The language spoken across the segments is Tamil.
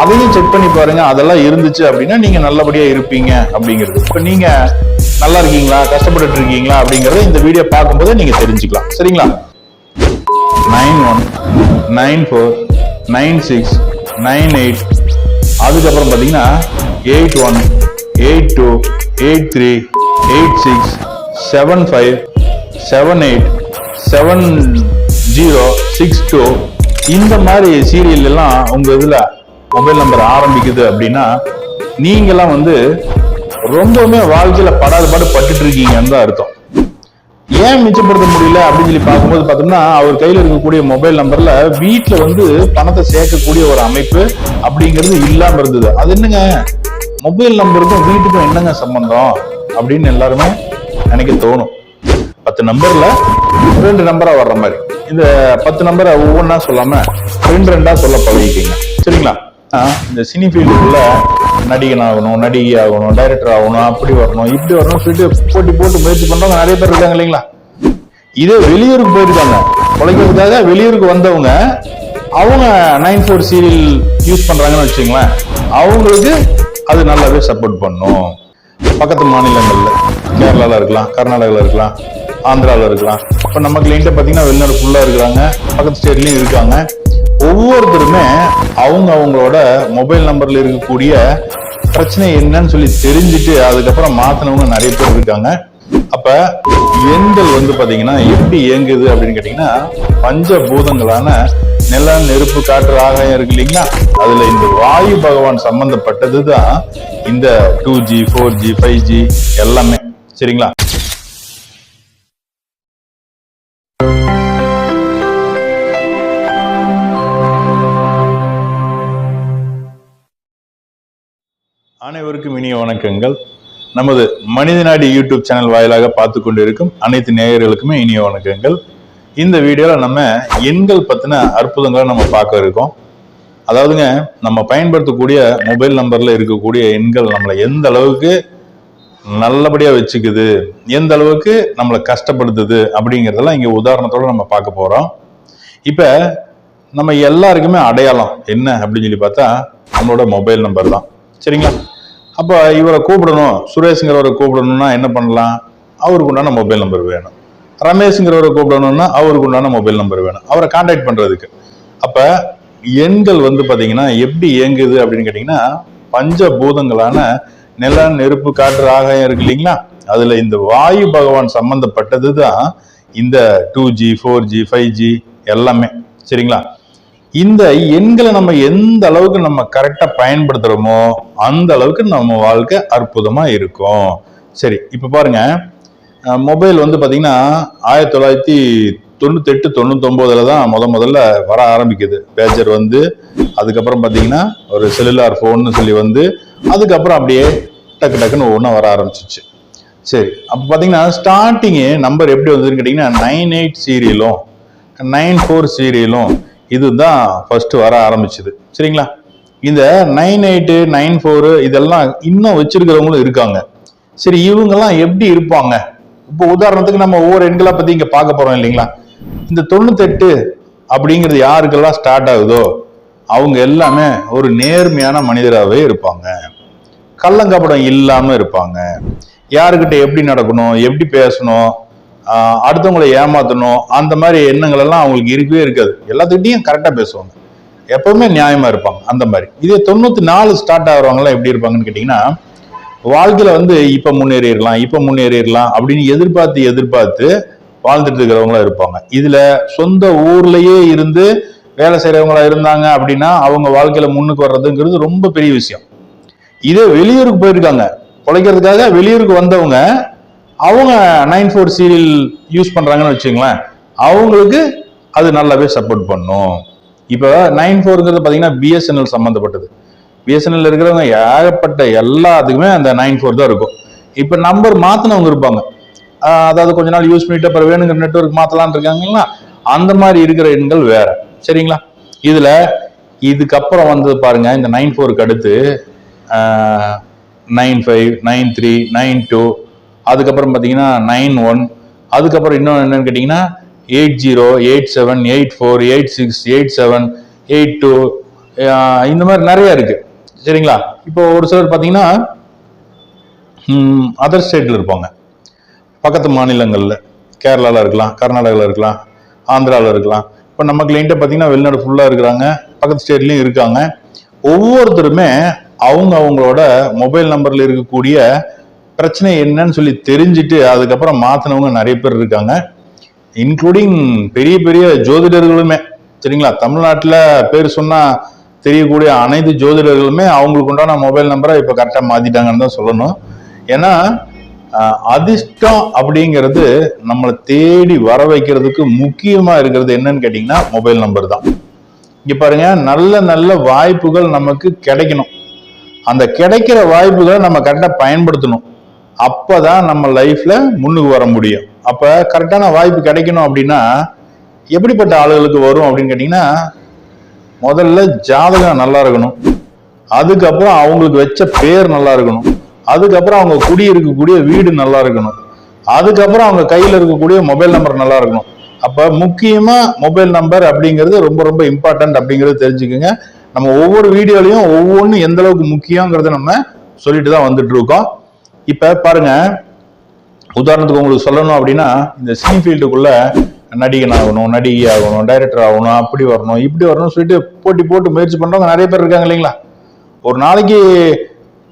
அதையும் செக் பண்ணி பாருங்க. அதெல்லாம் இருந்துச்சு அப்படின்னா நீங்க நல்லபடியா இருப்பீங்க அப்படிங்கிறது. இப்ப நீங்க நல்லா இருக்கீங்களா? கஷ்டப்பட்டுட்டு இருக்கீங்களா? அப்படிங்கறத இந்த வீடியோ பார்க்கும்போது நீங்க தெரிஞ்சுக்கலாம். சரிங்களா? Nine one nine four nine six nine eight அதுக்கப்புறம் பார்த்தீங்கன்னா eight one eight two eight three eight six seven five seven eight seven zero six two இந்த மாதிரி சீரியல் எல்லாம் உங்க இதுல மொபைல் நம்பர் ஆரம்பிக்குது அப்படின்னா நீங்கெல்லாம் வந்து ரொம்பவுமே வாழ்க்கையில படாத பாடு பட்டுட்டு இருக்கீங்கன்னு தான் அர்த்தம். ஏன் மிச்சப்படுத்த முடியல அப்படின்னு சொல்லி பார்க்கும்போது பார்த்தோம்னா அவர் கையில் இருக்கக்கூடிய மொபைல் நம்பர்ல வீட்டில் வந்து பணத்தை சேர்க்கக்கூடிய ஒரு அமைப்பு அப்படிங்கிறது இல்லாம இருந்தது. அது என்னங்க? மொபைல் நம்பருக்கும் வீட்டுக்கும் என்னங்க சம்பந்தம் அப்படின்னு எல்லாருமே நினைக்க தோணும். பத்து நம்பர்ல ரெண்டு நம்பரா வர்ற மாதிரி. இந்த பத்து நம்பரை ஒவ்வொன்றா சொல்லாம ரெண்டு ரெண்டா சொல்ல பழகிக்கங்க. சரிங்களா? இந்த சினி ஃபீல்டுக்குள்ள நடிகன் ஆகணும் நடிகை ஆகணும் டைரக்டர் ஆகணும் அப்படி வரணும் இப்படி வரணும் சொல்லிட்டு போட்டி போட்டு முயற்சி பண்றவங்க நிறைய பேர் இருக்காங்க இல்லைங்களா? இதே வெளியூருக்கு போயிருக்காங்க. உழைக்கிறதுக்காக வெளியூருக்கு வந்தவங்க அவங்க நைன் ஃபோர் சீரியல் யூஸ் பண்றாங்கன்னு வச்சுங்களேன் அவங்களுக்கு அது நல்லாவே சப்போர்ட் பண்ணும். பக்கத்து மாநிலங்கள்ல கேரளாவில் இருக்கலாம் கர்நாடகாவில் இருக்கலாம் ஆந்திராவில் இருக்கலாம். இப்போ நம்ம கிளைண்ட்டை பார்த்தீங்கன்னா வெளிநாடு ஃபுல்லாக இருக்கிறாங்க. பக்கத்து ஸ்டேட்லேயும் இருக்காங்க. ஒவ்வொருத்தருமே அவங்க அவங்களோட மொபைல் நம்பர்ல இருக்கக்கூடிய பிரச்சனை என்னன்னு சொல்லி தெரிஞ்சுட்டு அதுக்கப்புறம் மாத்தினவங்க நிறைய பேர் இருக்காங்க. அப்ப எண்கள் வந்து பாத்தீங்கன்னா எப்படி இயங்குது அப்படின்னு கேட்டீங்கன்னா பஞ்சபூதங்களான நில நெருப்பு காற்று ஆகாயம் இருக்கு இல்லைங்களா? அதுல இந்த வாயு பகவான் சம்பந்தப்பட்டது தான் இந்த two G four G five G எல்லாமே. சரிங்களா? அனைவருக்கும் இனிய வணக்கங்கள். நமது மனிதநாடி யூடியூப் சேனல் வாயிலாக பார்த்து கொண்டிருக்கும் அனைத்து நேயர்களுக்குமே இனிய வணக்கங்கள். இந்த வீடியோவில் நம்ம எண்கள் பற்றின அற்புதங்களை நம்ம பார்க்க இருக்கோம். அதாவதுங்க நம்ம பயன்படுத்தக்கூடிய மொபைல் நம்பரில் இருக்கக்கூடிய எண்கள் நம்மளை எந்த அளவுக்கு நல்லபடியாக வச்சுக்குது எந்த அளவுக்கு நம்மளை கஷ்டப்படுத்துது அப்படிங்கிறதெல்லாம் இங்கே உதாரணத்தோடு நம்ம பார்க்க போகிறோம் இப்போ நம்ம எல்லாருக்குமே அடையாளம் என்ன அப்படின்னு சொல்லி பார்த்தா நம்மளோட மொபைல் நம்பர் தான். சரிங்களா? அப்போ இவரை கூப்பிடணும் சுரேஷுங்கிறவரை கூப்பிடணும்னா என்ன பண்ணலாம்? அவருக்கு உண்டான மொபைல் நம்பர் வேணும். ரமேஷுங்கிறவரை கூப்பிடணும்னா அவருக்கு உண்டான மொபைல் நம்பர் வேணும். அவரை கான்டாக்ட் பண்ணுறதுக்கு அப்போ எண்கள் வந்து பார்த்தீங்கன்னா எப்படி இயங்குது அப்படின்னு கேட்டிங்கன்னா பஞ்சபூதங்களான நில நெருப்பு காற்று ஆகாயம் இருக்கு இல்லைங்களா? அதில் இந்த வாயு பகவான் சம்பந்தப்பட்டது தான் இந்த two G four G five G எல்லாமே. சரிங்களா? இந்த எண்களை நம்ம எந்த அளவுக்கு நம்ம கரெக்டாக பயன்படுத்துகிறோமோ அந்த அளவுக்கு நம்ம வாழ்க்கை அற்புதமாக இருக்கும். சரி இப்போ பாருங்க. மொபைல் வந்து பார்த்தீங்கன்னா ஆயிரத்தி தொள்ளாயிரத்தி தொண்ணூத்தெட்டு தொண்ணூத்தொம்போதில் தான் முத முதல்ல வர ஆரம்பிக்குது. பேஜர் வந்து அதுக்கப்புறம் பார்த்தீங்கன்னா ஒரு செல்லுலார் ஃபோன்னு சொல்லி வந்து அதுக்கப்புறம் அப்படியே டக்கு டக்குன்னு ஒவ்வொன்றா வர ஆரம்பிச்சிச்சு. சரி அப்போ பார்த்தீங்கன்னா ஸ்டார்டிங்கு நம்பர் எப்படி வந்ததுன்னு கேட்டிங்கன்னா நைன் எயிட் சீரியலும் நைன் ஃபோர் சீரியலும் இதுதான் ஃபர்ஸ்ட் வர ஆரம்பிச்சது. சரிங்களா? இந்த நைன் எயிட்டு நைன் ஃபோரு இதெல்லாம் இன்னும் வச்சிருக்கிறவங்களும் இருக்காங்க. சரி இவங்கெல்லாம் எப்படி இருப்பாங்க? இப்போ உதாரணத்துக்கு நம்ம ஒவ்வொரு எண்களை பத்தி இங்க பார்க்க போறோம் இல்லைங்களா? இந்த தொண்ணூத்தெட்டு அப்படிங்கிறது யாருக்கெல்லாம் ஸ்டார்ட் ஆகுதோ அவங்க எல்லாமே ஒரு நேர்மையான மனிதராகவே இருப்பாங்க. கள்ளங்கப்படம் இல்லாம இருப்பாங்க. யாருக்கிட்ட எப்படி நடக்கணும் எப்படி பேசணும் அடுத்தவங்களை ஏமாத்தணும் அந்த மாதிரி எண்ணங்கள் எல்லாம் அவங்களுக்கு இருக்கவே இருக்காது. எல்லாத்துக்கிட்டையும் கரெக்டாக பேசுவாங்க. எப்பவுமே நியாயமா இருப்பாங்க அந்த மாதிரி. இதே தொண்ணூத்தி நாலு ஸ்டார்ட் ஆகுறவங்க எப்படி இருப்பாங்கன்னு கேட்டீங்கன்னா வாழ்க்கையில வந்து இப்ப முன்னேறிடலாம் இப்ப முன்னேறிடலாம் அப்படின்னு எதிர்பார்த்து எதிர்பார்த்து வாழ்ந்துட்டு இருக்கிறவங்களா இருப்பாங்க. இதுல சொந்த ஊர்லயே இருந்து வேலை செய்யறவங்களா இருந்தாங்க அப்படின்னா அவங்க வாழ்க்கையில முன்னுக்கு வர்றதுங்கிறது ரொம்ப பெரிய விஷயம். இதே வெளியூருக்கு போயிருக்காங்க. பிழைக்கிறதுக்காக வெளியூருக்கு வந்தவங்க அவங்க நைன் ஃபோர் சீரியல் யூஸ் பண்ணுறாங்கன்னு வச்சுங்களேன் அவங்களுக்கு அது நல்லாவே சப்போர்ட் பண்ணும். இப்போ நைன் ஃபோருங்கிறது பார்த்தீங்கன்னா பிஎஸ்என்எல் சம்மந்தப்பட்டது. பிஎஸ்என்எல் இருக்கிறவங்க ஏகப்பட்ட எல்லாத்துக்குமே அந்த நைன் ஃபோர் தான் இருக்கும். இப்போ நம்பர் மாற்றினவங்க இருப்பாங்க. அதாவது கொஞ்ச நாள் யூஸ் பண்ணிட்டு அப்புறம் வேணுங்கிற நெட்ஒர்க் மாற்றலான்னு இருக்காங்களா அந்த மாதிரி இருக்கிற எண்கள் வேற. சரிங்களா? இதில் இதுக்கப்புறம் வந்தது பாருங்க இந்த நைன் ஃபோருக்கு அடுத்து nine five nine three nine two அதுக்கப்புறம் பார்த்தீங்கன்னா நைன் ஒன் அதுக்கப்புறம் இன்னொன்று என்னன்னு கேட்டிங்கன்னா eight zero eight seven eight four eight six eight seven eight two இந்த மாதிரி நிறைய இருக்கு. சரிங்களா? இப்போ ஒரு சிலர் பார்த்தீங்கன்னா அதர் ஸ்டேட்டில் இருப்பாங்க. பக்கத்து மாநிலங்களில். கேரளாவில் இருக்கலாம் கர்நாடகாவில் இருக்கலாம் ஆந்திராவில் இருக்கலாம். இப்போ நம்ம கிளைண்ட்டை பார்த்தீங்கன்னா வெளிநாடு ஃபுல்லாக இருக்கிறாங்க. பக்கத்து ஸ்டேட்லேயும் இருக்காங்க. ஒவ்வொருத்தருமே அவங்க அவங்களோட மொபைல் நம்பரில் இருக்கக்கூடிய பிரச்சனை என்னன்னு சொல்லி தெரிஞ்சுட்டு அதுக்கப்புறம் மாற்றினவங்க நிறைய பேர் இருக்காங்க. இன்க்ளூடிங் பெரிய பெரிய ஜோதிடர்களுமே. சரிங்களா? தமிழ்நாட்டில் பேர் சொன்னால் தெரியக்கூடிய அனைத்து ஜோதிடர்களுமே அவங்களுக்கு உண்டான மொபைல் நம்பரை இப்போ கரெக்டாக மாற்றிட்டாங்கன்னு தான் சொல்லணும். ஏன்னா அதிர்ஷ்டம் அப்படிங்கிறது நம்மளை தேடி வர வைக்கிறதுக்கு முக்கியமாக இருக்கிறது என்னன்னு கேட்டிங்கன்னா மொபைல் நம்பர் தான். இங்கே பாருங்க நல்ல நல்ல வாய்ப்புகள் நமக்கு கிடைக்கணும். அந்த கிடைக்கிற வாய்ப்புகளை நம்ம கரெக்டாக பயன்படுத்தணும். அப்போ தான் நம்ம லைஃப்பில் முன்னுக்கு வர முடியும். அப்போ கரெக்டான வாய்ப்பு கிடைக்கணும் அப்படின்னா எப்படிப்பட்ட ஆளுகளுக்கு வரும் அப்படின்னு கேட்டிங்கன்னா முதல்ல ஜாதகம் நல்லா இருக்கணும். அதுக்கப்புறம் அவங்களுக்கு வச்ச பேர் நல்லா இருக்கணும். அதுக்கப்புறம் அவங்க குடியிருக்கக்கூடிய வீடு நல்லா இருக்கணும். அதுக்கப்புறம் அவங்க கையில் இருக்கக்கூடிய மொபைல் நம்பர் நல்லா இருக்கணும். அப்போ முக்கியமாக மொபைல் நம்பர் அப்படிங்கிறது ரொம்ப ரொம்ப இம்பார்ட்டன்ட் அப்படிங்கிறது தெரிஞ்சுக்கோங்க. நம்ம ஒவ்வொரு வீடியோலையும் ஒவ்வொன்றும் எந்த அளவுக்கு முக்கியங்கிறத நம்ம சொல்லிட்டு தான் வந்துட்டு இருக்கோம். இப்ப பாருங்க உதாரணத்துக்கு உங்களுக்கு சொல்லணும் அப்படின்னா இந்த சினி ஃபீல்டுக்குள்ள நடிகன் ஆகணும் நடிகை ஆகணும் டைரக்டர் ஆகணும் அப்படி வரணும் இப்படி வரணும்னு சொல்லிட்டு போட்டி போட்டு முயற்சி பண்றவங்க நிறைய பேர் இருக்காங்க இல்லைங்களா? ஒரு நாளைக்கு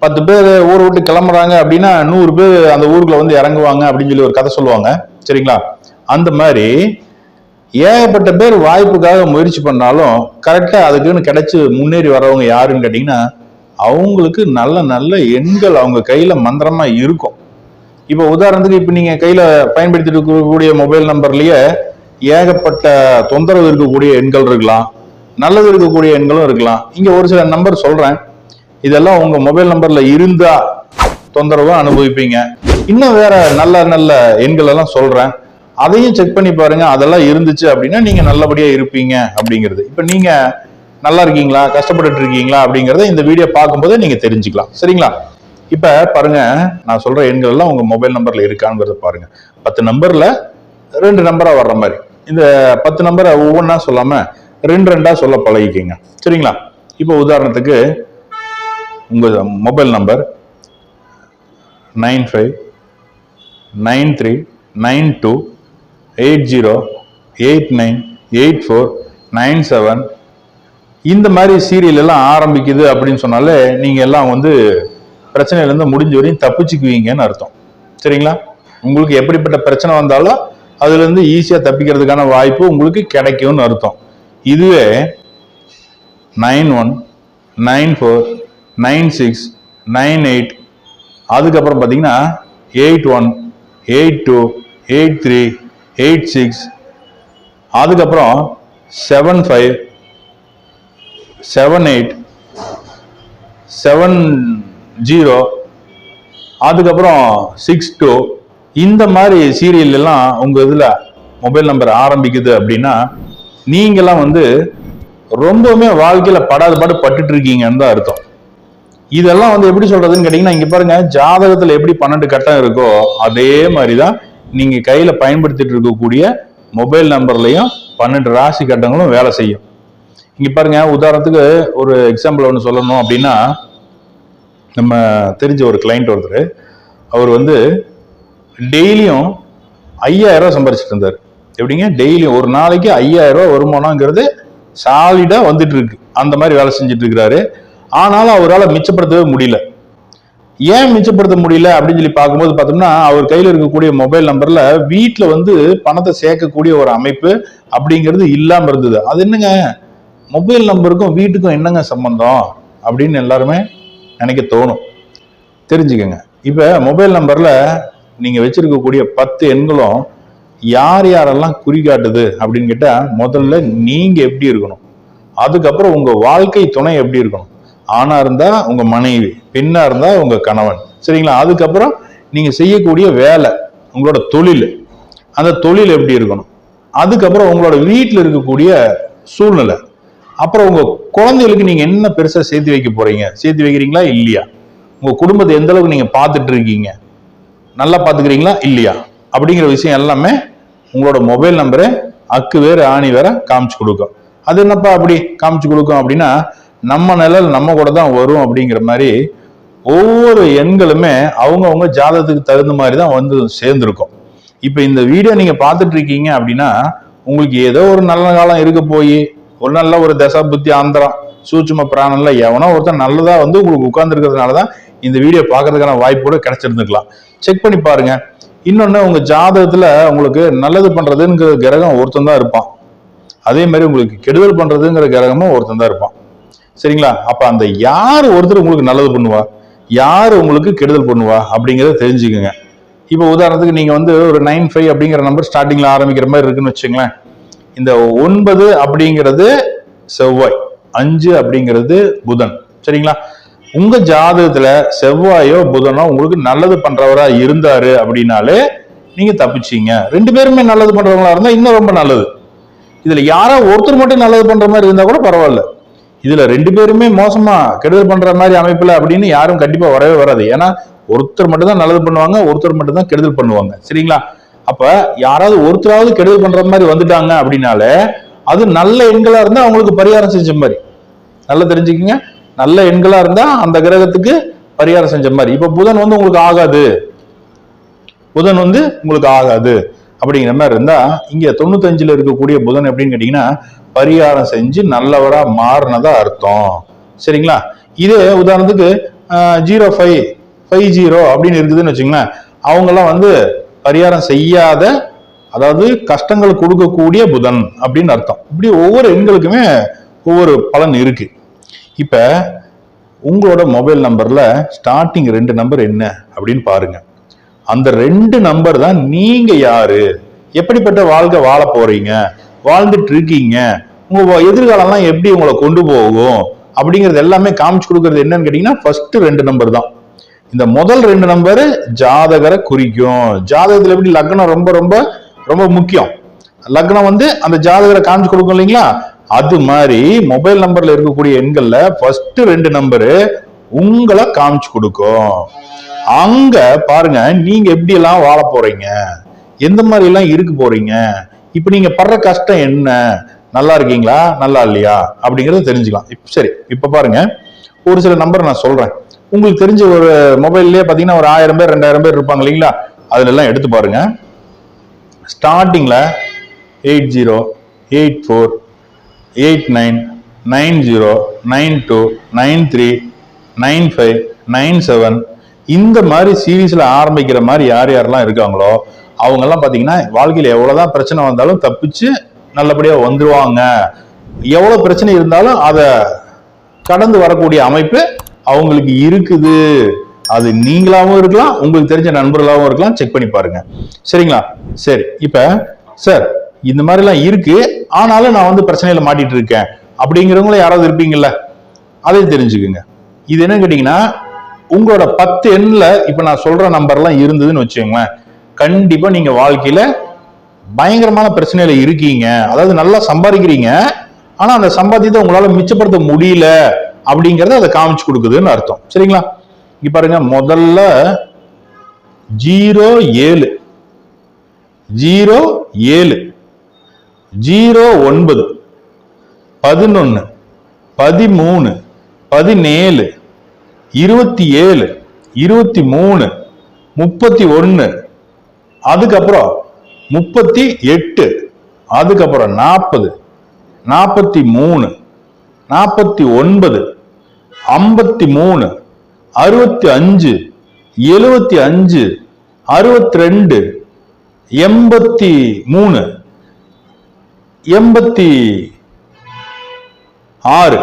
பத்து பேர் ஊரை விட்டு கிளம்புறாங்க அப்படின்னா நூறு பேர் அந்த ஊருக்குள்ள வந்து இறங்குவாங்க அப்படின்னு சொல்லி ஒரு கதை சொல்லுவாங்க. சரிங்களா? அந்த மாதிரி ஏகப்பட்ட பேர் வாய்ப்புக்காக முயற்சி பண்ணாலும் கரெக்டா அதுக்குன்னு கிடைச்சு முன்னேறி வரவங்க யாருன்னு கேட்டிங்கன்னா அவங்களுக்கு நல்ல நல்ல எண்கள் அவங்க கையில மந்திரமா இருக்கும். இப்போ உதாரணத்துக்கு இப்போ நீங்க கையில பயன்படுத்திட்டு இருக்கக்கூடிய மொபைல் நம்பர்லயே ஏகப்பட்ட தொந்தரவு இருக்கக்கூடிய எண்கள் இருக்கலாம் நல்லது இருக்கக்கூடிய எண்களும் இருக்கலாம். இங்க ஒரு சில நம்பர் சொல்றேன். இதெல்லாம் உங்க மொபைல் நம்பர்ல இருந்தா தொந்தரவு அனுபவிப்பீங்க. இன்னும் வேற நல்ல நல்ல எண்கள் எல்லாம் சொல்றேன். அதையும் செக் பண்ணி பாருங்க. அதெல்லாம் இருந்துச்சு அப்படின்னா நீங்க நல்லபடியா இருப்பீங்க அப்படிங்கிறது. இப்ப நீங்க நல்லா இருக்கீங்களா? கஷ்டப்பட்டுட்டு இருக்கீங்களா? அப்படிங்கறத இந்த வீடியோ பார்க்கும்போது நீங்க தெரிஞ்சுக்கலாம். சரிங்களா? இப்ப பாருங்க நான் சொல்ற எண்கள் எல்லாம் உங்க மொபைல் நம்பர்ல இருக்காங்கிறத பாருங்க. பத்து நம்பர்ல ரெண்டு நம்பரா வர்ற மாதிரி. இந்த பத்து நம்பரை ஒவ்வொன்றா சொல்லாம ரெண்டு ரெண்டா சொல்ல பழகிக்கங்க. சரிங்களா? இப்போ உதாரணத்துக்கு உங்க mobile number nine five nine three nine two eight zero eight nine eight four nine seven இந்த மாதிரி சீரியல் எல்லாம் ஆரம்பிக்குது அப்படின்னு சொன்னாலே நீங்க எல்லாம் வந்து பிரச்சனையிலேருந்து முடிஞ்ச வரையும் தப்பிச்சுக்குவீங்கன்னு அர்த்தம். சரிங்களா? உங்களுக்கு எப்படிப்பட்ட பிரச்சனை வந்தாலும் அதுலேருந்து ஈஸியாக தப்பிக்கிறதுக்கான வாய்ப்பு உங்களுக்கு கிடைக்கும்னு அர்த்தம். இதுவே nine one nine four nine six nine eight அதுக்கப்புறம் பார்த்தீங்கன்னா eight one eight two eight three eight six அதுக்கப்புறம் seven five seven eight seven zero அதுக்கப்புறம் சிக்ஸ் டூ இந்த மாதிரி சீரியல் எல்லாம் உங்கள் இதில் மொபைல் நம்பர் ஆரம்பிக்குது அப்படின்னா நீங்களாம் வந்து ரொம்பவுமே வாழ்க்கையில் படாத பாடு பட்டுட்டு இருக்கீங்கன்னு தான் அர்த்தம். இதெல்லாம் வந்து எப்படி சொல்றதுன்னு கேட்டீங்கன்னா இங்க பாருங்க ஜாதகத்துல எப்படி பன்னெண்டு கட்டம் இருக்கோ அதே மாதிரிதான் நீங்க கையில பயன்படுத்திட்டு இருக்கக்கூடிய மொபைல் நம்பர்லயும் பன்னெண்டு ராசி கட்டங்களும் வேலை செய்யும். இங்கே பாருங்க உதாரணத்துக்கு ஒரு எக்ஸாம்பிள் ஒன்று சொல்லணும் அப்படின்னா நம்ம தெரிஞ்ச ஒரு கிளைண்ட் ஒருத்தர் அவர் வந்து டெய்லியும் ஐயாயிரரூவா சம்பாரிச்சிட்டு இருந்தார். எப்படிங்க? டெய்லியும் ஒரு நாளைக்கு ஐயாயிரரூவா வருமானங்கிறது சாலிடாக வந்துட்டு இருக்கு. அந்த மாதிரி வேலை செஞ்சுட்டு இருக்கிறாரு. ஆனாலும் அவரால் மிச்சப்படுத்தவே முடியல. ஏன் மிச்சப்படுத்த முடியல அப்படின்னு சொல்லி பார்க்கும்போது பார்த்தோம்னா அவர் கையில் இருக்கக்கூடிய மொபைல் நம்பரில் வீட்டில் வந்து பணத்தை சேர்க்கக்கூடிய ஒரு அமைப்பு அப்படிங்கிறது இல்லாமல் இருந்தது. அது என்னங்க? மொபைல் நம்பருக்கும் வீட்டுக்கும் என்னங்க சம்பந்தம்? அப்படின்னு எல்லாருமே நினைக்க தோணும். தெரிஞ்சுக்கங்க. இப்போ மொபைல் நம்பரில் நீங்கள் வச்சுருக்கக்கூடிய பத்து எண்களும் யார் யாரெல்லாம் குறிகாட்டுது அப்படின்னு கேட்டால் முதல்ல நீங்கள் எப்படி இருக்கணும்? அதுக்கப்புறம் உங்கள் வாழ்க்கை துணை எப்படி இருக்கணும்? ஆணாக இருந்தால் உங்கள் மனைவி பெண்ணாக இருந்தால் உங்கள் கணவன். சரிங்களா? அதுக்கப்புறம் நீங்கள் செய்யக்கூடிய வேலை உங்களோட தொழில். அந்த தொழில் எப்படி இருக்கணும்? அதுக்கப்புறம் உங்களோட வீட்டில் இருக்கக்கூடிய சூழ்நிலை. அப்புறம் உங்க குழந்தைகளுக்கு நீங்க என்ன பெருசா சேர்த்து வைக்க போறீங்க? சேர்த்து வைக்கிறீங்களா இல்லையா? உங்க குடும்பத்தை எந்த அளவுக்கு நீங்க பார்த்துட்டு இருக்கீங்க? நல்லா பாத்துக்கிறீங்களா இல்லையா? அப்படிங்கிற விஷயம் எல்லாமே உங்களோட மொபைல் நம்பரை அக்கு வேற ஆணி வேற காமிச்சு கொடுக்கும். அது என்னப்பா அப்படி காமிச்சு கொடுக்கும் அப்படின்னா நம்ம நிழல் நம்ம கூட தான் வரும் அப்படிங்கிற மாதிரி ஒவ்வொரு எண்களுமே அவங்கவுங்க ஜாதகத்துக்கு தகுந்த மாதிரி தான் வந்து சேர்ந்துருக்கும். இப்போ இந்த வீடியோ நீங்க பார்த்துட்டு இருக்கீங்க அப்படின்னா உங்களுக்கு ஏதோ ஒரு நல்ல காலம் இருக்க போய் ஒரு நல்ல ஒரு தசா புத்தி ஆந்திரம் சூட்சும பிராணம்ல எவனோ ஒருத்தன் நல்லதா வந்து உங்களுக்கு உட்கார்ந்து இருக்கிறதுனால தான் இந்த வீடியோ பார்க்கறதுக்கான வாய்ப்பு கூட கிடைச்சிருந்துக்கலாம் செக் பண்ணி பாருங்க. இன்னொன்னு உங்க ஜாதகத்துல உங்களுக்கு நல்லது பண்றதுங்கிற கிரகம் ஒருத்தன் தான் இருப்பான். அதே மாதிரி உங்களுக்கு கெடுதல் பண்றதுங்கிற கிரகமும் ஒருத்தன் தான் இருப்பான். சரிங்களா? அப்ப அந்த யார் ஒருத்தர் உங்களுக்கு நல்லது பண்ணுவா? யார் உங்களுக்கு கெடுதல் பண்ணுவா? அப்படிங்கறத தெரிஞ்சுக்குங்க. இப்போ உதாரணத்துக்கு நீங்க வந்து ஒரு நைன் ஃபைவ் அப்படிங்கிற நம்பர் ஸ்டார்டிங்ல ஆரம்பிக்கிற மாதிரி இருக்குன்னு வச்சுங்களேன் இந்த ஒன்பது அப்படிங்கிறது செவ்வாய் அஞ்சு அப்படிங்கிறது புதன். சரிங்களா? உங்க ஜாதகத்துல செவ்வாயோ புதனோ உங்களுக்கு நல்லது பண்றவரா இருந்தாரு அப்படின்னாலே நீங்க தப்பிச்சீங்க. ரெண்டு பேருமே நல்லது பண்றவங்களா இருந்தா இன்னும் ரொம்ப நல்லது. இதுல யாரோ ஒருத்தர் மட்டும் நல்லது பண்ற மாதிரி இருந்தா கூட பரவாயில்ல. இதுல ரெண்டு பேருமே மோசமா கெடுதல் பண்ற மாதிரி அமைப்புல அப்படின்னு யாரும் கண்டிப்பா வரவே வராது. ஏன்னா ஒருத்தர் மட்டும் தான் நல்லது பண்ணுவாங்க ஒருத்தர் மட்டும் தான் கெடுதல் பண்ணுவாங்க. சரிங்களா? அப்ப யாராவது ஒருத்தராவது கெடுதல் பண்ற மாதிரி வந்துட்டாங்க அப்படின்னாலே அது நல்ல எண்களா இருந்தா அவங்களுக்கு பரிகாரம் செஞ்ச மாதிரி. நல்லா தெரிஞ்சுக்கங்க. நல்ல எண்களா இருந்தா அந்த கிரகத்துக்கு பரிகாரம் செஞ்ச மாதிரி. இப்ப புதன் வந்து உங்களுக்கு ஆகாது. புதன் வந்து உங்களுக்கு ஆகாது. அப்படிங்கிற மாதிரி இருந்தா இங்க தொண்ணூத்தஞ்சுல இருக்கக்கூடிய புதன் எப்படின்னு கேட்டீங்கன்னா பரிகாரம் செஞ்சு நல்லவரா மாறினதா அர்த்தம். சரிங்களா? இதே உதாரணத்துக்கு ஜீரோ ஃபைவ் ஃபைவ் ஜீரோ அப்படின்னு இருக்குதுன்னு வச்சுங்களேன். அவங்கெல்லாம் வந்து பரிகாரம் செய்யாத அதாவது கஷ்டங்கள் கொடுக்கக்கூடிய புதன் அப்படின்னு அர்த்தம். இப்படி ஒவ்வொரு எண்களுக்குமே ஒவ்வொரு பலன் இருக்கு. இப்ப உங்களோட மொபைல் நம்பர்ல ஸ்டார்டிங் ரெண்டு நம்பர் என்ன அப்படின்னு பாருங்க. அந்த ரெண்டு நம்பர் தான் நீங்க யாரு? எப்படிப்பட்ட வாழ்க்கை வாழ போறீங்க? வாழ்ந்துட்டு இருக்கீங்க? உங்க எதிர்காலம்லாம் எப்படி உங்களை கொண்டு போகும்? அப்படிங்கிறது எல்லாமே காமிச்சு கொடுக்கறது என்னன்னு கேட்டீங்கன்னா ஃபர்ஸ்ட் ரெண்டு நம்பர் தான். இந்த முதல் ரெண்டு நம்பர் ஜாதகரை குறிக்கும். ஜாதகத்துல எப்படி லக்னம் ரொம்ப ரொம்ப ரொம்ப முக்கியம். லக்னம் வந்து அந்த ஜாதகரை காமிச்சு கொடுக்கும் இல்லைங்களா? அது மாதிரி மொபைல் நம்பர்ல இருக்கக்கூடிய எண்கள்ல ஃபர்ஸ்ட் ரெண்டு நம்பரு உங்களை காமிச்சு கொடுக்கும். அங்க பாருங்க நீங்க எப்படி எல்லாம் வாழ போறீங்க? எந்த மாதிரி எல்லாம் இருக்க போறீங்க? இப்ப நீங்க படுற கஷ்டம் என்ன? நல்லா இருக்கீங்களா? நல்லா இல்லையா? அப்படிங்கறத தெரிஞ்சுக்கலாம். சரி இப்ப பாருங்க. ஒரு சில நம்பர் நான் சொல்றேன். உங்களுக்கு தெரிஞ்ச ஒரு மொபைல்லே பார்த்தீங்கன்னா ஒரு ஆயிரம் பேர் ரெண்டாயிரம் பேர் இருப்பாங்க இல்லைங்களா? அதுல எல்லாம் எடுத்து பாருங்க. ஸ்டார்டிங்ல eight zero eight four eight nine nine zero nine two nine three nine five nine seven இந்த மாதிரி சீரீஸ்ல ஆரம்பிக்கிற மாதிரி யார் யாரெல்லாம் இருக்காங்களோ அவங்கெல்லாம் பார்த்தீங்கன்னா வாழ்க்கையில் எவ்வளோதான் பிரச்சனை வந்தாலும் தப்பிச்சு நல்லபடியாக வந்துருவாங்க. எவ்வளோ பிரச்சனை இருந்தாலும் அதை கடந்து வரக்கூடிய அமைப்பு அவங்களுக்கு இருக்குது. அது நீங்களாவும் இருக்கலாம் உங்களுக்கு தெரிஞ்ச நண்பர்களாகவும் இருக்கலாம். செக் பண்ணி பாருங்க. சரிங்களா? சரி இப்ப சார் இந்த மாதிரிலாம் இருக்கு. ஆனாலும் நான் வந்து பிரச்சனையில மாட்டிட்டு இருக்கேன். அப்படிங்கிறவங்களும் யாராவது இருப்பீங்கல்ல? அதையும் தெரிஞ்சுக்குங்க. இது என்ன கேட்டீங்கன்னா உங்களோட பத்து எண்ணில் இப்ப நான் சொல்ற நம்பர்லாம் இருந்ததுன்னு வச்சுக்கோங்களேன். கண்டிப்பா நீங்க வாழ்க்கையில பயங்கரமான பிரச்சனையில இருக்கீங்க. அதாவது நல்லா சம்பாதிக்கிறீங்க. ஆனா அந்த சம்பாத்தியத்தை உங்களால மிச்சப்படுத்த முடியல. அப்படிங்கறத அதை காமிச்சு கொடுக்குதுன்னு அர்த்தம். சரிங்களா? இங்க பாருங்க முதல்ல ஜீரோ ஏழு. ஜீரோ ஏழு. ஜீரோ ஒன்பது. பதினொன்னு. பதிமூணு. பதினேழு. இருபத்தி ஏழு இருபத்தி மூணு முப்பத்தி ஒன்று அதுக்கப்புறம் முப்பத்தி எட்டு அதுக்கப்புறம் நாற்பது. நாற்பத்தி மூணு நாற்பத்தி ஒன்பது. ஐம்பத்தி மூணு அறுபத்தி அஞ்சு எழுபத்தி அஞ்சு அறுபத்தி ரெண்டு எண்பத்தி மூணு எண்பத்தி ஆறு.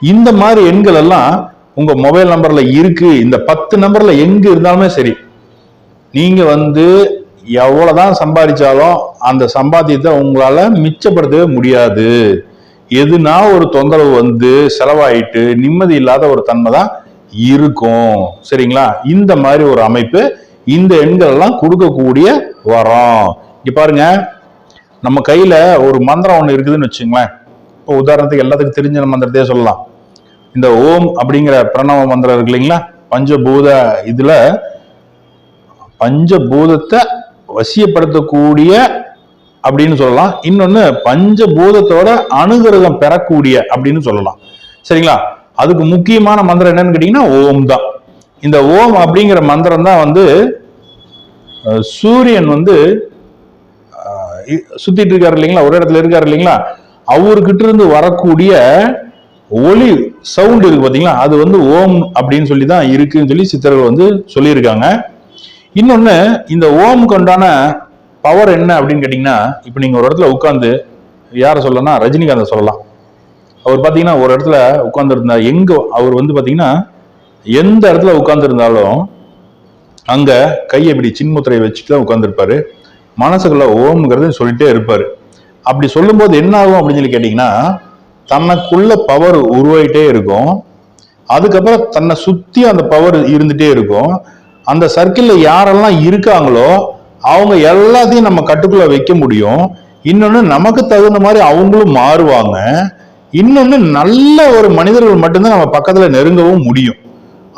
இந்த மாதிரி எண்கள் எல்லாம் உங்க மொபைல் நம்பர்ல இருக்கு. இந்த பத்து நம்பர்ல எங்க இருந்தாலுமே சரி. நீங்க வந்து எவ்வளவுதான் சம்பாதிச்சாலும் அந்த சம்பாத்தியத்தை உங்களால மிச்சப்படுத்தவே முடியாது. எதுனா ஒரு தொந்தரவு வந்து செலவாயிட்டு நிம்மதி இல்லாத ஒரு தன்மை தான் இருக்கும். சரிங்களா? இந்த மாதிரி ஒரு அமைப்பு இந்த எண்கள் எல்லாம் கொடுக்கக்கூடிய வரம். இங்க பாருங்க. நம்ம கையில ஒரு மந்திரம் ஒண்ணு இருக்குதுன்னு வச்சுங்களேன். இப்போ உதாரணத்துக்கு எல்லாத்துக்கும் தெரிஞ்ச மந்திரத்தையே சொல்லலாம். இந்த ஓம் அப்படிங்கிற பிரணவ மந்திரம் இருக்கு இல்லைங்களா? பஞ்சபூத இதுல பஞ்சபூதத்தை வசியப்படுத்தக்கூடிய அப்படின்னு சொல்லலாம். இன்னொன்னு பஞ்சபூதத்தோட அனுகிரகம் பெறக்கூடிய அப்படின்னு சொல்லலாம். சரிங்களா? அதுக்கு முக்கியமான மந்திரம் என்னன்னு கேட்டீங்கன்னா ஓம் தான். இந்த ஓம் அப்படிங்கிற மந்திரம் தான் வந்து சூரியன் வந்து சுத்திட்டு இருக்காரு இல்லைங்களா? ஒரு இடத்துல இருக்காரு இல்லைங்களா? அவர்கிட்ட இருந்து வரக்கூடிய ஒளி சவுண்ட் இருக்கு பாத்தீங்களா? அது வந்து ஓம் அப்படின்னு சொல்லி தான் இருக்குன்னு சொல்லி சித்தர்கள் வந்து சொல்லியிருக்காங்க. இன்னொன்னு இந்த ஓம் கொண்டான பவர் என்ன அப்படின்னு கேட்டிங்கன்னா இப்போ நீங்கள் ஒரு இடத்துல உட்காந்து யாரை சொல்லலாம் ரஜினிகாந்தை சொல்லலாம். அவர் பார்த்தீங்கன்னா ஒரு இடத்துல உட்காந்துருந்தா எங்கே அவர் வந்து பார்த்தீங்கன்னா எந்த இடத்துல உட்காந்துருந்தாலும் அங்கே கையை இப்படி சின்முத்திரையை வச்சுட்டு தான் உட்காந்துருப்பாரு மனசுக்குள்ள ஓம்ங்கிறது சொல்லிட்டே இருப்பார். அப்படி சொல்லும்போது என்ன ஆகும் அப்படின்னு சொல்லி கேட்டிங்கன்னா தனக்குள்ள பவர் உருவாயிட்டே இருக்கும். அதுக்கப்புறம் தன்னை சுற்றி அந்த பவர் இருந்துகிட்டே இருக்கும். அந்த சர்க்கிளில் யாரெல்லாம் இருக்காங்களோ அவங்க எல்லாத்தையும் நம்ம கட்டுக்குள்ள வைக்க முடியும். இன்னொன்று நமக்கு தகுந்த மாதிரி அவங்களும் மாறுவாங்க. இன்னொன்று நல்ல ஒரு மனிதர்கள் மட்டும்தான் நம்ம பக்கத்தில் நெருங்கவும் முடியும்.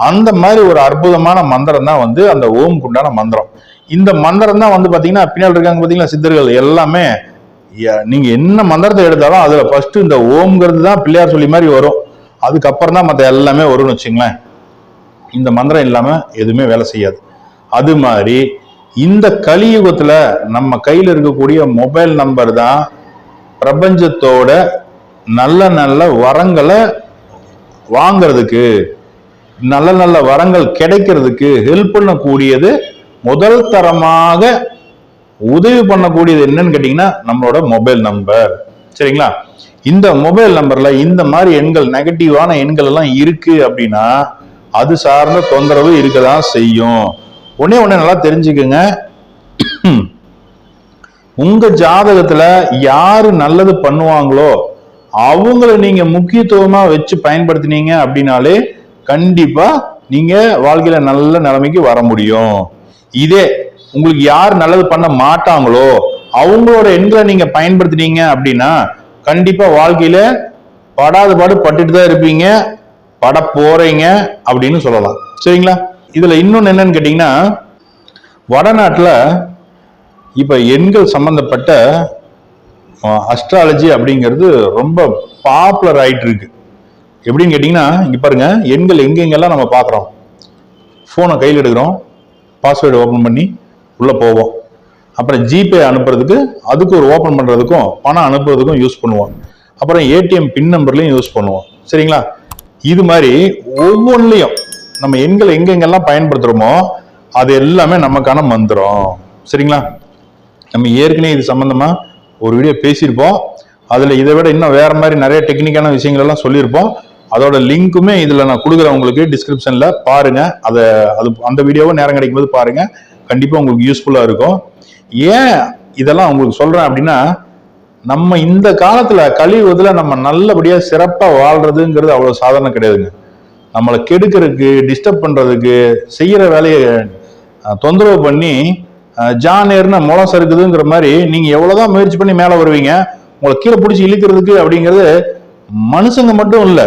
அந்த மாதிரி ஒரு அற்புதமான மந்திரம் தான் வந்து அந்த ஓமுக்கு உண்டான மந்திரம். இந்த மந்திரம் தான் வந்து பார்த்தீங்கன்னா பின்னால் இருக்காங்க பார்த்தீங்கன்னா சித்தர்கள் எல்லாமே. நீங்கள் நீங்க என்ன மந்திரத்தை எடுத்தாலும் அதுல ஃபர்ஸ்ட் இந்த ஓம்ங்கிறது தான் பிள்ளையார் சொல்லி மாதிரி வரும். அதுக்கப்புறம் தான் மற்ற எல்லாமே வரும்னு வச்சுங்களேன். இந்த மந்திரம் இல்லாமல் எதுவுமே வேலை செய்யாது. அது மாதிரி இந்த கலியுகத்துல நம்ம கையில் இருக்கக்கூடிய மொபைல் நம்பர் தான் பிரபஞ்சத்தோட நல்ல நல்ல வரங்களை வாங்குறதுக்கு நல்ல நல்ல வரங்கள் கிடைக்கிறதுக்கு ஹெல்ப் பண்ணக்கூடியது முதல் தரமாக உதவி பண்ணக்கூடியது என்னன்னு கேட்டிங்கன்னா நம்மளோட மொபைல் நம்பர் சரிங்களா? இந்த மொபைல் நம்பரில் இந்த மாதிரி எண்கள் நெகட்டிவான எண்கள் எல்லாம் இருக்குது அப்படின்னா அது சார்ந்த தொந்தரவு இருக்க தான் செய்யும். ஒன்னே ஒண்ணு நல்லா தெரிஞ்சுக்குங்க. உங்க ஜாதகத்துல யாரு நல்லது பண்ணுவாங்களோ அவங்கள நீங்க முக்கியத்துவமா வச்சு பயன்படுத்தினீங்க அப்படின்னாலே கண்டிப்பா நீங்க வாழ்க்கையில நல்ல நிலைமைக்கு வர முடியும். இதே உங்களுக்கு யார் நல்லது பண்ண மாட்டாங்களோ அவங்களோட எண்களை நீங்க பயன்படுத்தினீங்க அப்படின்னா கண்டிப்பா வாழ்க்கையில படாத பாடு பட்டுட்டு தான் இருப்பீங்க. பட போறீங்க அப்படின்னு சொல்லலாம். சரிங்களா? இதில் இன்னொன்று என்னன்னு கேட்டிங்கன்னா வடநாட்டில் இப்போ எண்கள் சம்மந்தப்பட்ட அஸ்ட்ராலஜி அப்படிங்கிறது ரொம்ப பாப்புலர் ஆகிட்டு இருக்கு எப்படின்னு கேட்டிங்கன்னா இங்கே பாருங்க எண்கள் எங்கெங்கெல்லாம் நம்ம பார்க்குறோம். ஃபோனை கையில் எடுக்கிறோம் பாஸ்வேர்டு ஓப்பன் பண்ணி உள்ளே போவோம். அப்புறம் ஜிபே அனுப்புறதுக்கு அதுக்கு ஒரு ஓப்பன் பண்ணுறதுக்கும் பணம் அனுப்புறதுக்கும் யூஸ் பண்ணுவோம். அப்புறம் ஏடிஎம் பின் நம்பர்லையும் யூஸ் பண்ணுவோம். சரிங்களா? இது மாதிரி ஒவ்வொன்றிலையும் நம்ம எண்கள் எங்கெங்கெல்லாம் பயன்படுத்துகிறோமோ அது எல்லாமே நமக்கான மந்திரம். சரிங்களா? நம்ம ஏற்கனவே இது சம்பந்தமா ஒரு வீடியோ பேசியிருப்போம். அதுல இதை விட இன்னும் வேற மாதிரி நிறைய டெக்னிக்கான விஷயங்கள் எல்லாம் சொல்லியிருப்போம். அதோட லிங்க்குமே இதுல நான் கொடுக்குறேன் உங்களுக்கு டிஸ்கிரிப்ஷன்ல பாருங்க. அதை அது அந்த வீடியோவும் நேரம் கிடைக்கும் போது பாருங்க. கண்டிப்பா உங்களுக்கு யூஸ்ஃபுல்லா இருக்கும். ஏன் இதெல்லாம் உங்களுக்கு சொல்றேன் அப்படின்னா நம்ம இந்த காலத்துல கலியுகத்துல நம்ம நல்லபடியா சிறப்பா வாழ்றதுங்கிறது அவ்வளவு சாதாரணம் கிடையாதுங்க. நம்மளை கெடுக்கிறதுக்கு டிஸ்டர்ப் பண்ணுறதுக்கு செய்கிற வேலையை தொந்தரவு பண்ணி ஜான் ஜானேர்னு முளம் சறுக்குதுங்கிற மாதிரி நீங்கள் எவ்வளோ தான் முயற்சி பண்ணி மேலே வருவீங்க உங்களை கீழே பிடிச்சி இழுக்கிறதுக்கு அப்படிங்கிறது மனுஷங்க மட்டும் இல்லை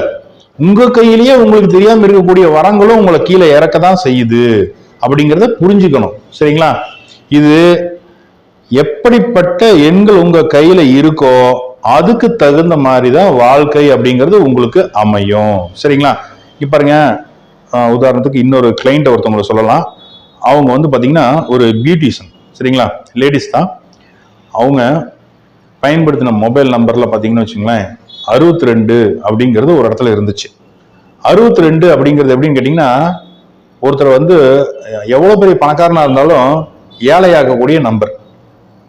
உங்கள் கையிலேயே உங்களுக்கு தெரியாமல் இருக்கக்கூடிய வரங்களும் உங்களை கீழே இறக்க தான் செய்யுது அப்படிங்கிறத புரிஞ்சுக்கணும் சரிங்களா? இது எப்படிப்பட்ட எண்கள் உங்கள் கையில் இருக்கோ அதுக்கு தகுந்த மாதிரி தான் வாழ்க்கை அப்படிங்கிறது உங்களுக்கு அமையும் சரிங்களா? இப்ப பாருங்க. உதாரணத்துக்கு இன்னொரு கிளைண்ட் ஒருத்தவங்களை சொல்லலாம். அவங்க வந்து பார்த்திங்கன்னா ஒரு பியூட்டிஷியன் சரிங்களா? லேடிஸ் தான். அவங்க பயன்படுத்தின மொபைல் நம்பரில் பார்த்தீங்கன்னு வச்சுங்களேன் அறுபத்தி ரெண்டு அப்படிங்கிறது ஒரு இடத்துல இருந்துச்சு. அறுபத்தி ரெண்டு அப்படிங்கிறது எப்படின்னு கேட்டிங்கன்னா ஒருத்தர் வந்து எவ்வளோ பெரிய பணக்காரனாக இருந்தாலும் ஏழையாகக்கூடிய நம்பர்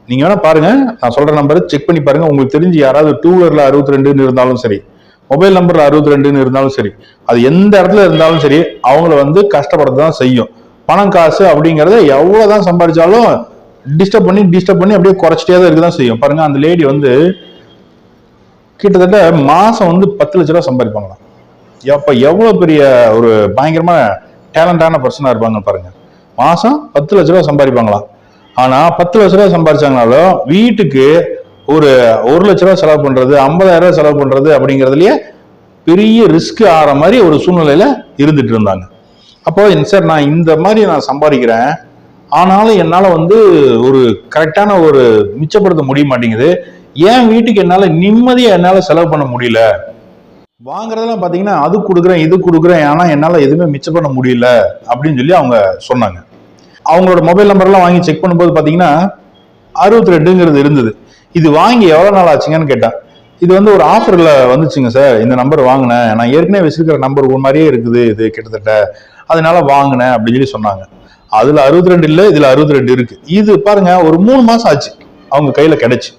நீங்கள் வேணால் பாருங்கள் நான் சொல்கிற நம்பரை செக் பண்ணி பாருங்கள் உங்களுக்கு தெரிஞ்சு யாராவது டூ வீலரில் அறுபத்தி ரெண்டுன்னு இருந்தாலும் சரி மொபைல் நம்பர் அறுபத்தி ரெண்டுன்னு இருந்தாலும் சரி அது எந்த இடத்துல இருந்தாலும் சரி அவங்கள வந்து கஷ்டப்படுறது தான் செய்யும். பணம் காசு அப்படிங்கிறத எவ்வளோதான் சம்பாதிச்சாலும் டிஸ்டர்ப் பண்ணி டிஸ்டர்ப் பண்ணி அப்படியே குறைச்சிட்டே தான் இருக்கதான் செய்யும். பாருங்க அந்த லேடி வந்து கிட்டத்தட்ட மாதம் வந்து பத்து லட்ச ரூபா சம்பாதிப்பாங்களாம். எப்போ எவ்வளோ பெரிய ஒரு பயங்கரமான டேலண்டான பர்சனாக இருப்பாங்க பாருங்க. மாதம் பத்து லட்ச ரூபா சம்பாதிப்பாங்களாம். ஆனால் பத்து லட்ச ரூபா சம்பாதிச்சாங்கனாலும் வீட்டுக்கு ஒரு ஒரு லட்ச ரூபா செலவு பண்றது ஐம்பதாயிரம் ரூபாய் செலவு பண்றது அப்படிங்கறதுலயே பெரிய ரிஸ்க் ஆகிற மாதிரி ஒரு சூழ்நிலையில இருந்துட்டு இருந்தாங்க. அப்போ சார் நான் இந்த மாதிரி நான் சம்பாதிக்கிறேன். ஆனாலும் என்னால் வந்து ஒரு கரெக்டான ஒரு மிச்சப்படுத்த முடிய மாட்டேங்குது. ஏன் வீட்டுக்கு என்னால் நிம்மதியாக என்னால் செலவு பண்ண முடியல. வாங்குறதெல்லாம் பார்த்தீங்கன்னா அது கொடுக்குறேன் இது கொடுக்குறேன் ஆனால் என்னால் எதுவுமே மிச்சம் பண்ண முடியல அப்படின்னு சொல்லி அவங்க சொன்னாங்க. அவங்களோட மொபைல் நம்பர்லாம் வாங்கி செக் பண்ணும்போது பார்த்தீங்கன்னா அறுபத்தி ரெண்டுங்கிறது இருந்தது. இது வாங்கி எவ்வளோ நாள் ஆச்சுங்கன்னு கேட்டேன் இது வந்து ஒரு ஆஃபரில் வந்துச்சுங்க சார் இந்த நம்பர் வாங்கினேன். நான் ஏற்கனவே வச்சிருக்கிற நம்பர் ஒரு மாதிரியே இருக்குது. இது கிட்டத்தட்ட அதனால வாங்கினேன் அப்படின்னு சொல்லி சொன்னாங்க. அதுல அறுபத்தி ரெண்டு இல்லை இதுல அறுபத்தி ரெண்டு இருக்கு. இது பாருங்க ஒரு மூணு மாசம் ஆச்சு. அவங்க கையில கிடைச்சு.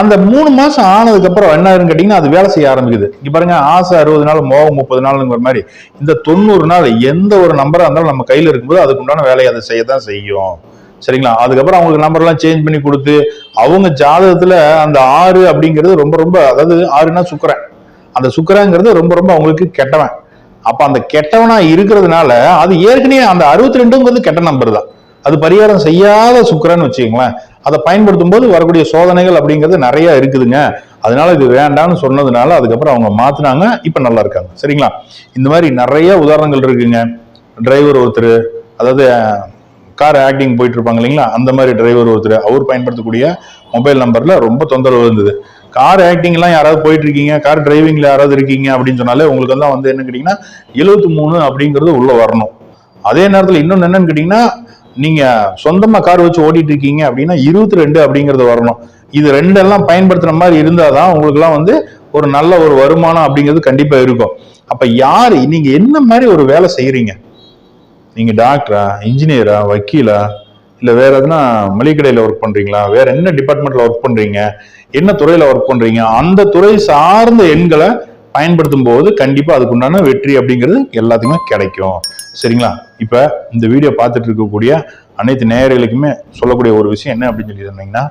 அந்த மூணு மாசம் ஆனதுக்கு அப்புறம் என்ன ஆகுதுன்னு கேட்டீங்கன்னா அது வேலை செய்ய ஆரம்பிக்குது. இங்க பாருங்க ஆசை அறுபது நாள் மோகம் முப்பது நாளுங்கிற மாதிரி. இந்த தொண்ணூறு நாள் எந்த ஒரு நம்பரா இருந்தாலும் நம்ம கையில இருக்கும்போது அதுக்குண்டான வேலையை அதை செய்ய தான் செய்யும். சரிங்களா? அதுக்கப்புறம் அவங்களுக்கு நம்பர்லாம் சேஞ்ச் பண்ணி கொடுத்து அவங்க ஜாதகத்துல அந்த ஆறு அப்படிங்கிறது ரொம்ப ரொம்ப அதாவது ஆறுனா சுக்கரன். அந்த சுக்கரங்கிறது ரொம்ப ரொம்ப அவங்களுக்கு கெட்டவன். அப்ப அந்த கெட்டவனா இருக்கிறதுனால அது ஏற்கனவே அந்த அறுபத்தி ரெண்டுங்கிறது கெட்ட நம்பர் தான். அது பரிகாரம் செய்யாத சுக்கரன்னு வச்சுக்கோங்களேன். அதை பயன்படுத்தும் போது வரக்கூடிய சோதனைகள் அப்படிங்கிறது நிறைய இருக்குதுங்க. அதனால இது வேண்டாம்னு சொன்னதுனால அதுக்கப்புறம் அவங்க மாத்தினாங்க. இப்ப நல்லா இருக்காங்க. சரிங்களா? இந்த மாதிரி நிறைய உதாரணங்கள் இருக்குங்க. டிரைவர் ஒருத்தர் அதாவது கார் ஆக்டிங் போயிட்டு இருப்பாங்க இல்லைங்களா? அந்த மாதிரி டிரைவர் ஒருத்தர் அவர் பயன்படுத்தக்கூடிய மொபைல் நம்பர்ல ரொம்ப தொந்தரவு இருந்தது. கார் ஆக்டிங்லாம் யாராவது போயிட்டு இருக்கீங்க கார் டிரைவிங்ல யாராவது இருக்கீங்க அப்படின்னு சொன்னாலே உங்களுக்கு எல்லாம் வந்து என்ன கேட்டீங்கன்னா எழுபத்தி மூணு அப்படிங்கிறது உள்ள வரணும். அதே நேரத்தில் இன்னொன்று என்னன்னு கேட்டீங்கன்னா நீங்க சொந்தமா கார் வச்சு ஓட்டிட்டு இருக்கீங்க அப்படின்னா இருபத்தி ரெண்டு அப்படிங்கிறது வரணும். இது ரெண்டெல்லாம் பயன்படுத்துற மாதிரி இருந்தாதான் உங்களுக்கு எல்லாம் வந்து ஒரு நல்ல ஒரு வருமானம் அப்படிங்கிறது கண்டிப்பா இருக்கும். அப்ப யாரு நீங்க என்ன மாதிரி ஒரு வேலை செய்யறீங்க? நீங்கள் டாக்டரா இன்ஜினியரா வக்கீலா இல்லை வேற எதுனா மளிகை கடையில் ஒர்க் பண்ணுறீங்களா வேற என்ன டிபார்ட்மெண்ட்டில் ஒர்க் பண்ணுறீங்க என்ன துறையில் ஒர்க் பண்ணுறீங்க அந்த துறை சார்ந்த எண்களை பயன்படுத்தும் போது கண்டிப்பாக அதுக்குண்டான வெற்றி அப்படிங்கிறது எல்லாத்துக்குமே கிடைக்கும். சரிங்களா? இப்போ இந்த வீடியோ பார்த்துட்டு இருக்கக்கூடிய அனைத்து நேயர்களுக்குமே சொல்லக்கூடிய ஒரு விஷயம் என்ன அப்படின்னு சொல்லி சொன்னீங்கன்னா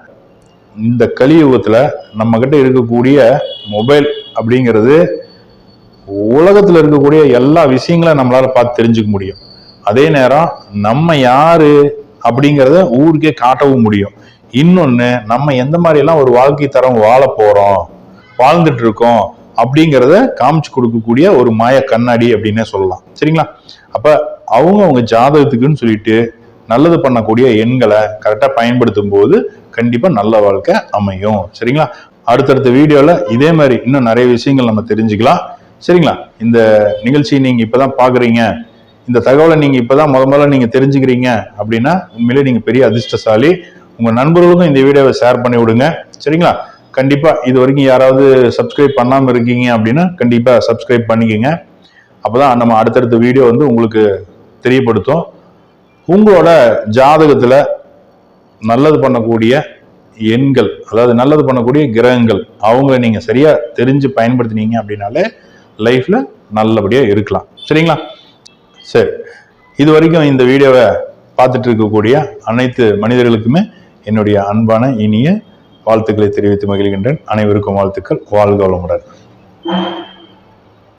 இந்த கலியுகத்தில் நம்மக்கிட்ட இருக்கக்கூடிய மொபைல் அப்படிங்கிறது உலகத்தில் இருக்கக்கூடிய எல்லா விஷயங்களும் நம்மளால் பார்த்து தெரிஞ்சுக்க முடியும். அதே நேரம் நம்ம யாரு அப்படிங்கிறத ஊருக்கே காட்டவும் முடியும். இன்னொன்று நம்ம எந்த மாதிரியெல்லாம் ஒரு வாழ்க்கை தரம் வாழ போகிறோம் வாழ்ந்துட்டு இருக்கோம் அப்படிங்கிறத காமிச்சு கொடுக்கக்கூடிய ஒரு மாய கண்ணாடி அப்படின்னே சொல்லலாம். சரிங்களா? அப்போ அவங்க அவங்க ஜாதகத்துக்குன்னு சொல்லிட்டு நல்லது பண்ணக்கூடிய எண்களை கரெக்டாக பயன்படுத்தும் போது கண்டிப்பாக நல்ல வாழ்க்கை அமையும். சரிங்களா? அடுத்தடுத்த வீடியோவில் இதே மாதிரி இன்னும் நிறைய விஷயங்கள் நம்ம தெரிஞ்சுக்கலாம். சரிங்களா? இந்த நிகழ்ச்சியை இப்போ தான் பார்க்குறீங்க இந்த தகவலை நீங்க இப்பதான் முத முதல்ல நீங்க தெரிஞ்சுக்கிறீங்க அப்படின்னா உண்மையிலே நீங்க பெரிய அதிர்ஷ்டசாலி. உங்க நண்பர்களுக்கும் இந்த வீடியோவை ஷேர் பண்ணி விடுங்க. சரிங்களா? கண்டிப்பா இது வரைக்கும் யாராவது சப்ஸ்கிரைப் பண்ணாம இருக்கீங்க அப்படின்னா கண்டிப்பா சப்ஸ்கிரைப் அப்போ அப்பதான் நம்ம அடுத்தடுத்த வீடியோ வந்து உங்களுக்கு தெரியப்படுத்தும். உங்களோட ஜாதகத்துல நல்லது பண்ணக்கூடிய எண்கள் அதாவது நல்லது பண்ணக்கூடிய கிரகங்கள் அவங்கள நீங்க சரியா தெரிஞ்சு பயன்படுத்தினீங்க அப்படின்னாலே லைஃப்ல நல்லபடியா இருக்கலாம். சரிங்களா? சரி. இது வரைக்கும் இந்த வீடியோவை பார்த்துட்டு இருக்கக்கூடிய அனைத்து மனிதர்களுக்குமே என்னுடைய அன்பான இனிய வாழ்த்துக்களை தெரிவித்து மகிழ்கின்றேன். அனைவருக்கும் வாழ்த்துக்கள். வாழ்க வளமுடன்.